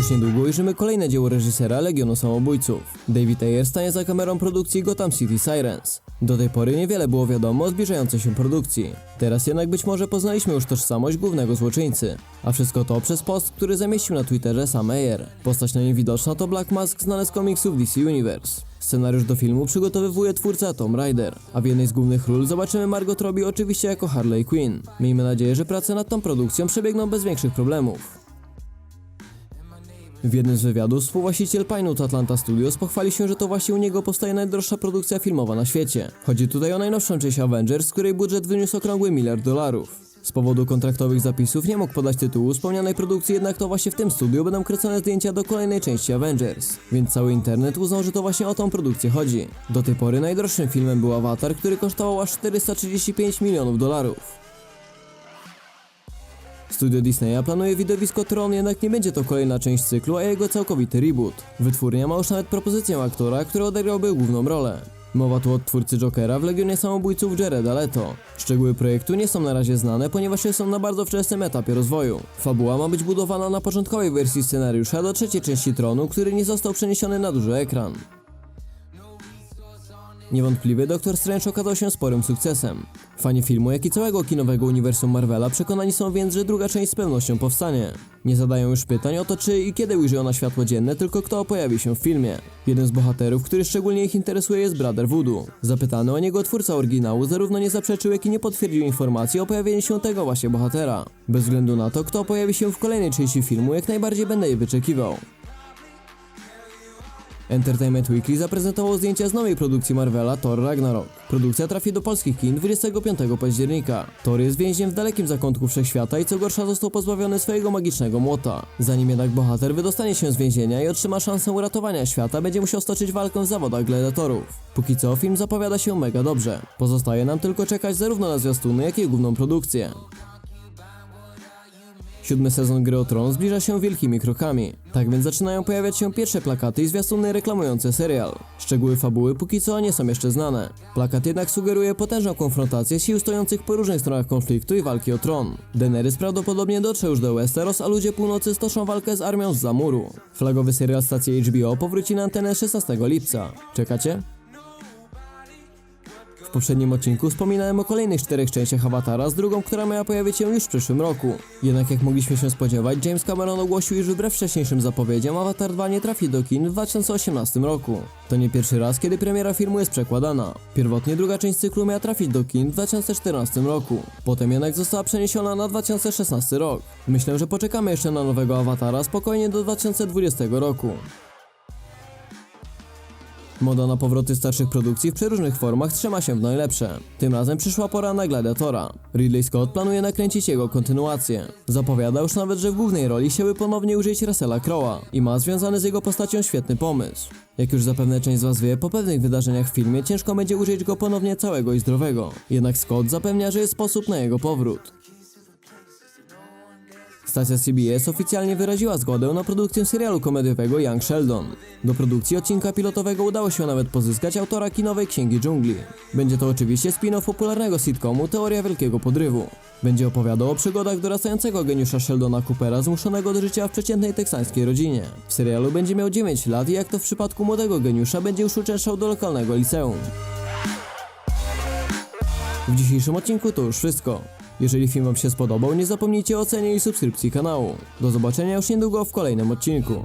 Już niedługo ujrzymy kolejne dzieło reżysera Legionu Samobójców. David Ayer stanie za kamerą produkcji Gotham City Sirens. Do tej pory niewiele było wiadomo o zbliżającej się produkcji. Teraz jednak być może poznaliśmy już tożsamość głównego złoczyńcy. A wszystko to przez post, który zamieścił na Twitterze sam Ayer. Postać na nim widoczna to Black Mask znany z komiksów DC Universe. Scenariusz do filmu przygotowywuje twórca Tom Rider, a w jednej z głównych ról zobaczymy Margot Robbie oczywiście jako Harley Quinn. Miejmy nadzieję, że prace nad tą produkcją przebiegną bez większych problemów. W jednym z wywiadów współwłaściciel Pinewood Atlanta Studios pochwali się, że to właśnie u niego powstaje najdroższa produkcja filmowa na świecie. Chodzi tutaj o najnowszą część Avengers, której budżet wyniósł okrągły miliard dolarów. Z powodu kontraktowych zapisów nie mógł podać tytułu wspomnianej produkcji, jednak to właśnie w tym studiu będą kręcone zdjęcia do kolejnej części Avengers. Więc cały internet uznał, że to właśnie o tą produkcję chodzi. Do tej pory najdroższym filmem był Avatar, który kosztował aż 435 milionów dolarów. Studio Disneya planuje widowisko Tron, jednak nie będzie to kolejna część cyklu, a jego całkowity reboot. Wytwórnia ma już nawet propozycję aktora, który odegrałby główną rolę. Mowa tu od twórcy Jokera w Legionie Samobójców Jareda Leto. Szczegóły projektu nie są na razie znane, ponieważ są na bardzo wczesnym etapie rozwoju. Fabuła ma być budowana na początkowej wersji scenariusza do trzeciej części Tronu, który nie został przeniesiony na duży ekran. Niewątpliwie Doktor Strange okazał się sporym sukcesem. Fani filmu, jak i całego kinowego uniwersum Marvela przekonani są więc, że druga część z pewnością powstanie. Nie zadają już pytań o to, czy i kiedy ujrzy ona światło dzienne, tylko kto pojawi się w filmie. Jeden z bohaterów, który szczególnie ich interesuje jest Brother Voodoo. Zapytany o niego twórca oryginału zarówno nie zaprzeczył, jak i nie potwierdził informacji o pojawieniu się tego właśnie bohatera. Bez względu na to, kto pojawi się w kolejnej części filmu, jak najbardziej będę je wyczekiwał. Entertainment Weekly zaprezentował zdjęcia z nowej produkcji Marvela Thor Ragnarok. Produkcja trafi do polskich kin 25 października. Thor jest więźniem w dalekim zakątku wszechświata i co gorsza został pozbawiony swojego magicznego młota. Zanim jednak bohater wydostanie się z więzienia i otrzyma szansę uratowania świata, będzie musiał stoczyć walkę w zawodach gladiatorów. Póki co film zapowiada się mega dobrze. Pozostaje nam tylko czekać zarówno na zwiastuny, jak i główną produkcję. Siódmy sezon Gry o Tron zbliża się wielkimi krokami. Tak więc zaczynają pojawiać się pierwsze plakaty i zwiastuny reklamujące serial. Szczegóły fabuły póki co nie są jeszcze znane. Plakat jednak sugeruje potężną konfrontację sił stojących po różnych stronach konfliktu i walki o tron. Daenerys prawdopodobnie dotrze już do Westeros, a ludzie północy stoczą walkę z armią z Zamuru. Flagowy serial stacji HBO powróci na antenę 16 lipca. Czekacie? W poprzednim odcinku wspominałem o kolejnych czterech częściach Awatara z drugą, która miała pojawić się już w przyszłym roku. Jednak jak mogliśmy się spodziewać, James Cameron ogłosił, iż wbrew wcześniejszym zapowiedziom Avatar 2 nie trafi do kin w 2018 roku. To nie pierwszy raz, kiedy premiera filmu jest przekładana. Pierwotnie druga część cyklu miała trafić do kin w 2014 roku. Potem jednak została przeniesiona na 2016 rok. Myślę, że poczekamy jeszcze na nowego Awatara spokojnie do 2020 roku. Moda na powroty starszych produkcji w przeróżnych formach trzyma się w najlepsze. Tym razem przyszła pora na Gladiatora. Ridley Scott planuje nakręcić jego kontynuację. Zapowiada już nawet, że w głównej roli chciałby ponownie użyć Russella Crowe'a i ma związany z jego postacią świetny pomysł. Jak już zapewne część z Was wie, po pewnych wydarzeniach w filmie ciężko będzie użyć go ponownie całego i zdrowego. Jednak Scott zapewnia, że jest sposób na jego powrót. Stacja CBS oficjalnie wyraziła zgodę na produkcję serialu komediowego Young Sheldon. Do produkcji odcinka pilotowego udało się nawet pozyskać autora kinowej Księgi Dżungli. Będzie to oczywiście spin-off popularnego sitcomu Teoria Wielkiego Podrywu. Będzie opowiadał o przygodach dorastającego geniusza Sheldona Coopera zmuszonego do życia w przeciętnej teksańskiej rodzinie. W serialu będzie miał 9 lat i jak to w przypadku młodego geniusza będzie już uczęszczał do lokalnego liceum. W dzisiejszym odcinku to już wszystko. Jeżeli film Wam się spodobał, nie zapomnijcie o ocenie i subskrypcji kanału. Do zobaczenia już niedługo w kolejnym odcinku.